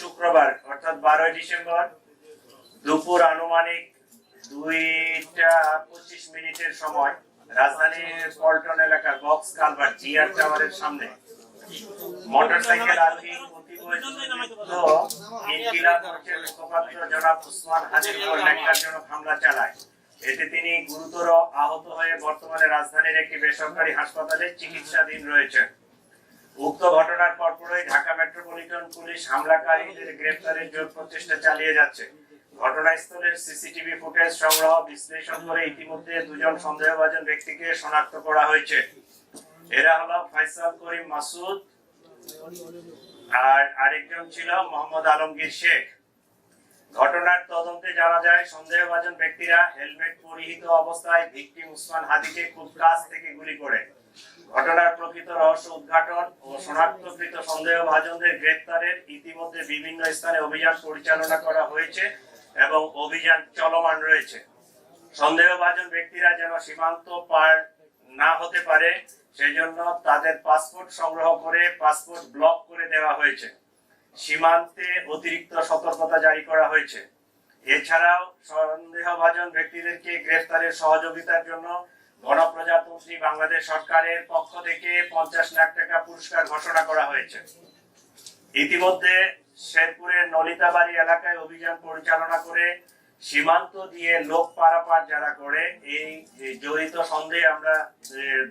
শুক্রবার, অর্থাৎ বারোই ডিসেম্বর দুপুর আনুমানিক দুইটা পঁচিশ মিনিটের সময় রাজধানীর পল্টন এলাকার বক্স কালভার জিআর টাওয়ারের সামনে মোটরসাইকেল আরোহী জনাব হামলা চালায়। এতে তিনি গুরুতর আহত হয়ে বর্তমানে রাজধানীর একটি বেসরকারি হাসপাতালে চিকিৎসাধীন রয়েছেন। উক্ত ঘটনার পরপরই ঢাকা মেট্রোপলিটন পুলিশ হামলাকারীদের গ্রেফতারের জোর প্রচেষ্টা চালিয়ে যাচ্ছে। ঘটনাস্থলের সিসিটিভি ফুটেজ সংগ্রহ বিশ্লেষণ করে ইতিমধ্যে দুজন সন্দেহভাজন ব্যক্তিকে শনাক্ত করা হয়েছে। এরা হলো ফয়সাল করিম মাসুদ আর আরেকজন ছিল মোহাম্মদ আলমগীর শেখ। ঘটনার তদন্তে জানা যায়, সন্দেহভাজন ব্যক্তিরা হেলমেট পরিহিত অবস্থায় ভিকটিম উসমান হাদিকে খুব কাছ থেকে গুলি করে। ঘটনার প্রকৃত রহস্য উদ্ঘাটন ও শনাক্তকৃত সন্দেহভাজনদের গ্রেপ্তারের ইতিমধ্যে বিভিন্ন স্থানে অভিযান পরিচালনা করা হয়েছে এবং অভিযান চলমান রয়েছে। সন্দেহভাজন ব্যক্তিরা যেন সীমান্ত পার না হতে পারে, সেজন্য তাদের পাসপোর্ট সংগ্রহ করে পাসপোর্ট ব্লক করে দেওয়া হয়েছে। সীমান্তে অতিরিক্ত সতর্কতা জারি করা হয়েছে। এছাড়াও সন্দেহভাজন ব্যক্তিদেরকে গ্রেফতারের সহযোগিতার জন্য গণপ্রজাতন্ত্রী বাংলাদেশ সরকারের পক্ষ থেকে পঞ্চাশ লাখ টাকা পুরস্কার ঘোষণা করা হয়েছে। ইতিমধ্যে শেরপুরের নলিতাবাড়ি এলাকায় অভিযান পরিচালনা করে সীমান্ত দিয়ে লোক পারাপার যারা করে, এই জড়িত সন্দেহে আমরা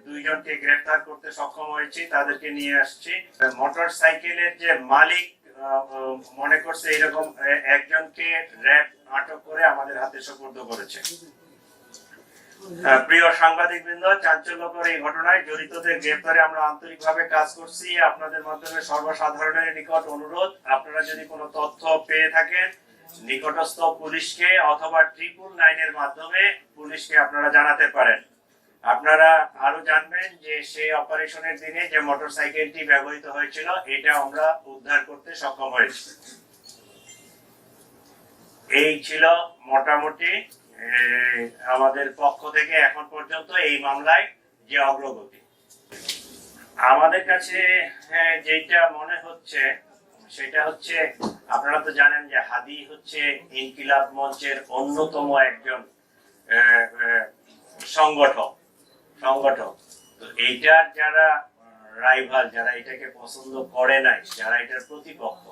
দুইজনকে গ্রেফতার করতে সক্ষম হয়েছি, তাদেরকে নিয়ে আসছি। মোটর সাইকেলের যে মালিক মনে করছে এরকম একজনকে র্যাব আটক করে আমাদের হাতে সুপর্দ করেছে। প্রিয় সাংবাদিক বৃন্দ চাঞ্চল্যকর এই ঘটনায় জড়িতদের গ্রেপ্তারে আমরা আন্তরিকভাবে কাজ করছি। আপনাদের মাধ্যমে সর্বসাধারণের নিকট অনুরোধ, আপনারা যদি কোনো তথ্য পেয়ে থাকেন, নিকটস্থ পুলিশকে অথবা ট্রিপল নাইনের মাধ্যমে পুলিশকে আপনারা জানাতে পারেন। আপনারা আরও জানবেন যে সেই অপারেশনের দিনে যে মোটরসাইকেলটি ব্যবহৃত হয়েছিল, এটা আমরা উদ্ধার করতে সক্ষম হয়েছি। এই ছিল মোটামুটি আমাদের পক্ষ থেকে এখন পর্যন্ত এই মামলায় যে অগ্রগতি। আমাদের কাছে হ্যাঁ, যেটা মনে হচ্ছে সেটা হচ্ছে আপনারা তো জানেন যে হাদি হচ্ছে ইনকিলাব মঞ্চের অন্যতম একজন সংগঠক সংগঠক। তো এইটার যারা রাইভাল যারা এটাকে পছন্দ করে নাই যারা এটার প্রতিপক্ষ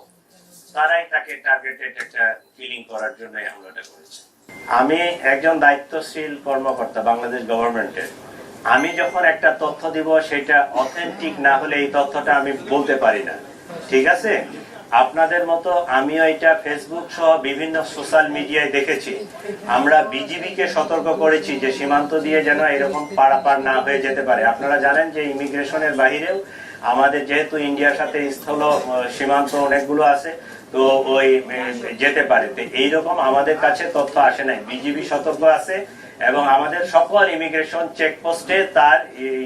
তারাই তাকে টার্গেটেড একটা কিলিং করার জন্য হামলাটা করেছে। আমি একজন দায়িত্বশীল কর্মকর্তা বাংলাদেশ গভর্নমেন্টের। আমি যখন একটা তথ্য দিব, সেটা অথেন্টিক না হলে এই তথ্যটা আমি বলতে পারি না। ঠিক আছে? আপনাদের মতো আমিও এটা ফেসবুক সহ বিভিন্ন সোশ্যাল মিডিয়ায় দেখেছি। আমরা বিজিবিকে সতর্ক করেছি যে সীমান্ত দিয়ে যেন এরকম পারাপার না হয়ে যেতে পারে। আপনারা জানেন যে ইমিগ্রেশনের বাহিরেও আমাদের যেহেতু ইন্ডিয়ার সাথে স্থল সীমান্ত অনেকগুলো আছে তো ওই যেতে পারে। তো এইরকম আমাদের কাছে তথ্য আসে নাই। বিজিবি সতর্ক আছে এবং আমাদের সকল ইমিগ্রেশন চেকপোস্টে তার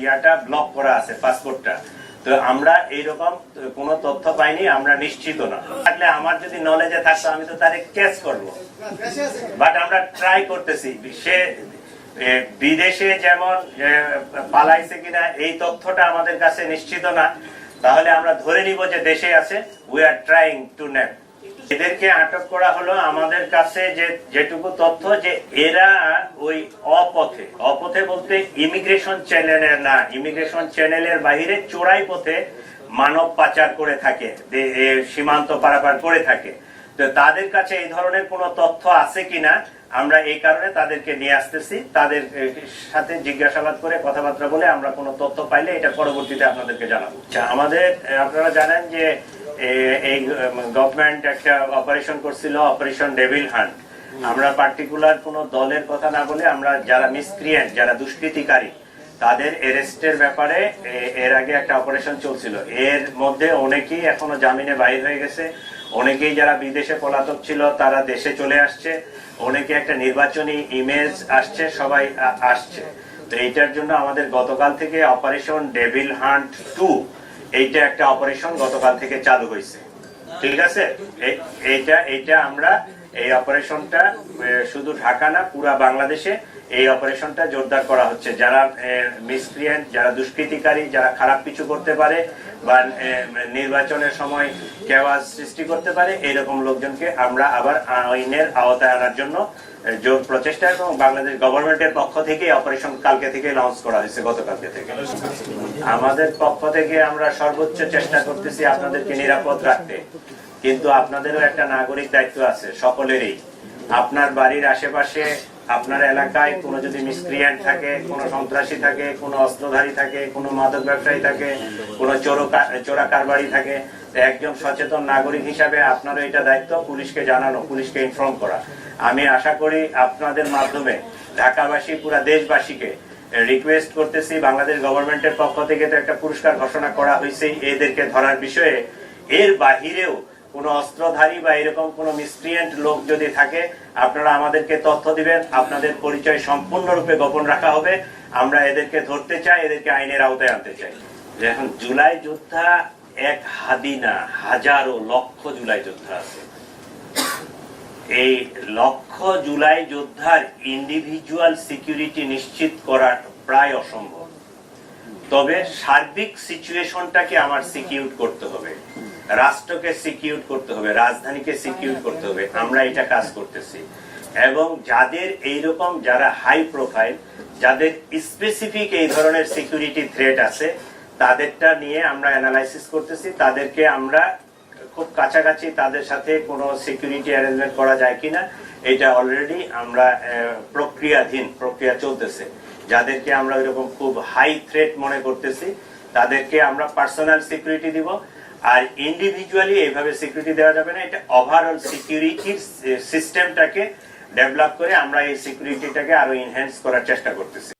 ইয়াটা ব্লক করা আছে পাসপোর্টটা তো আমরা এইরকম কোনো তথ্য পাইনি, আমরা নিশ্চিত না। থাকলে আমার যদি নলেজে থাকতো, আমি তো তারে ক্যাচ করব। বাট আমরা ট্রাই করতেছি। সে বিদেশে যেমন পালাইছে কিনা, এই তথ্যটা আমাদের কাছে নিশ্চিত না। তাহলে আমরা ধরে নিব যে দেশে আছে we are trying to nab এদেরকে আটক করা হলো আমাদের কাছে যে, যেটুকু তথ্য যে এরা ওই অপথে। অপথে বলতে ইমিগ্রেশন চ্যানেলের না ইমিগ্রেশন চ্যানেলের বাইরে চোরাই পথে মানব পাচার করে থাকে সীমান্ত পারাপার করে থাকে। তো তাদের কাছে এই ধরনের কোনো তথ্য আছে কিনা আমরা এই কারণে তাদেরকে নিয়ে আসতেছি। তাদের সাথে জিজ্ঞাসাবাদ করে কথাবার্তা বলে আমরা কোনো তথ্য পাইলে এটা পরবর্তীতে আপনাদেরকে জানাব। আচ্ছা, আমাদের আপনারা জানেন যে এই গভর্নমেন্ট একটা অপারেশন করছিল অপারেশন ডেভিল হান্ট। আমরা পার্টিকুলার কোনো দলের কথা না বলে আমরা যারা মিসক্রিয়েন্ট যারা দুষ্কৃতিকারী তাদের এরেস্টের ব্যাপারে এর আগে একটা অপারেশন চলছিল। এর মধ্যে অনেকেই এখনও জামিনে বাইর হয়ে গেছে। অনেকেই যারা বিদেশে পলাতক ছিল, তারা দেশে চলে আসছে। অনেকে একটা নির্বাচনী ইমেজ আসছে, সবাই আসছে। তো এইটার জন্য আমাদের গতকাল থেকে অপারেশন ডেভিল হান্ট টু এইটা একটা অপারেশন গতকাল থেকে চালু হয়েছে। ঠিক আছে? এইটা এইটা আমরা এই অপারেশনটা শুধু ঢাকা না, পুরা বাংলাদেশে এই অপারেশনটা জোরদার করা হচ্ছে। যারা মিসক্রিয়েন্ট যারা দুষ্কৃতিকারী, যারা খারাপ কিছু করতে পারে বা নির্বাচনের সময় কেওয়াজ সৃষ্টি করতে পারে এরকম লোকজনকে আমরা আবার আইনের আওতায় আনার জন্য জোর প্রচেষ্টা এবং বাংলাদেশ গভর্নমেন্টের পক্ষ থেকে অপারেশন কালকে থেকে লঞ্চ করা হয়েছে, গতকালকে থেকে। আমাদের পক্ষ থেকে আমরা সর্বোচ্চ চেষ্টা করতেছি আপনাদেরকে নিরাপদ রাখতে। কিন্তু আপনাদেরও একটা নাগরিক দায়িত্ব আছে, সকলেরই। আপনার বাড়ির আশেপাশে আপনার এলাকায় কোনো যদি মিসক্রিয়েন্ট থাকে, কোনো সন্ত্রাসী থাকে, কোনো অস্ত্রধারী থাকে, কোনো মাদক ব্যবসায়ী থাকে, কোনো চোরকা চোরা কারবারি থাকে একজন সচেতন নাগরিক হিসাবে আপনারও এটা দায়িত্ব, পুলিশকে জানানো, পুলিশকে ইনফর্ম করা। আমি আশা করি আপনাদের মাধ্যমে ঢাকাবাসী, পুরা দেশবাসীকে রিকোয়েস্ট করতেছি, বাংলাদেশ গভর্নমেন্টের পক্ষ থেকে তো একটা পুরস্কার ঘোষণা করা হয়েছে, এদেরকে ধরার বিষয়ে। এর বাহিরেও কোনো অস্ত্রধারী বা এরকম কোনো মিসক্রিয়েন্ট লোক যদি থাকে, আপনারা আমাদেরকে তথ্য দিবেন, আপনাদের পরিচয় সম্পূর্ণরূপে গোপন রাখা হবে। আমরা এদেরকে ধরতে চাই, এদেরকে আইনের আওতায় আনতে চাই। এখন জুলাই যোদ্ধা এক হাদি না, হাজারো লক্ষ জুলাই যোদ্ধা আছে। এই লক্ষ জুলাই যোদ্ধার ইন্ডিভিজুয়াল সিকিউরিটি নিশ্চিত করা প্রায় অসম্ভব। তবে সার্বিক সিচুয়েশনটাকে আমার সিকিউর করতে হবে। রাষ্ট্রকে সিকিউর করতে হবে, রাজধানীকে সিকিউর করতে হবে, আমরা এটা কাজ করতেছি। এবং যাদের এইরকম যারা হাই প্রোফাইল যাদের স্পেসিফিক এই ধরনের সিকিউরিটি থ্রেট আছে, তাদেরটা নিয়ে আমরা অ্যানালাইসিস করতেছি। তাদেরকে আমরা খুব কাছাকাছি তাদের সাথে কোনো সিকিউরিটি অ্যারেঞ্জমেন্ট করা যায় কিনা, এটা অলরেডি আমরা প্রক্রিয়াধীন, প্রক্রিয়া চলতেছে। যাদেরকে আমরা এরকম খুব হাই থ্রেট মনে করতেছি, তাদেরকে আমরা পার্সোনাল সিকিউরিটি দিব। আর ইন্ডিভিজুয়ালি এইভাবে সিকিউরিটি দেওয়া যাবে না, এটা ওভারঅল সিকিউরিটির সিস্টেমটাকে ডেভেলপ করে আমরা এই সিকিউরিটিটাকে আরও এনহ্যান্স করার চেষ্টা করতেছি।